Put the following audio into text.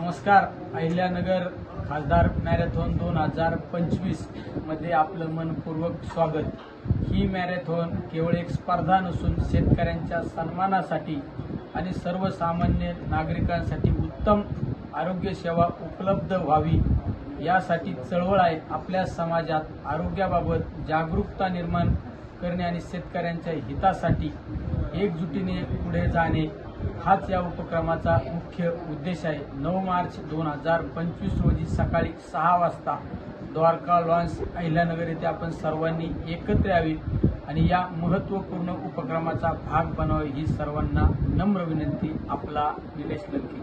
नमस्कार. अहिल्यानगर खासदार मॅरेथॉन दोन हजार पंचवीसमध्ये आपलं मनपूर्वक स्वागत. ही मॅरेथॉन केवळ एक स्पर्धा नसून शेतकऱ्यांच्या सन्मानासाठी आणि सर्वसामान्य नागरिकांसाठी उत्तम आरोग्य सेवा उपलब्ध व्हावी. यासाठी चळवळ आहे आपल्या समाजात आरोग्याबाबत जागरूकता निर्माण करणे आणि शेतकऱ्यांच्या हितासाठी एकजुटीने पुढे जाणे. हाच या उपक्रमाचा मुख्य उद्देश आहे. नऊ मार्च दोन हजार पंचवीस रोजी सकाळी सहा वाजता द्वारका लॉन्स अहिल्यानगर येथे आपण सर्वांनी एकत्र यावी आणि या महत्त्वपूर्ण उपक्रमाचा भाग बनावे ही सर्वांना नम्र विनंती आपला निलेश लंकी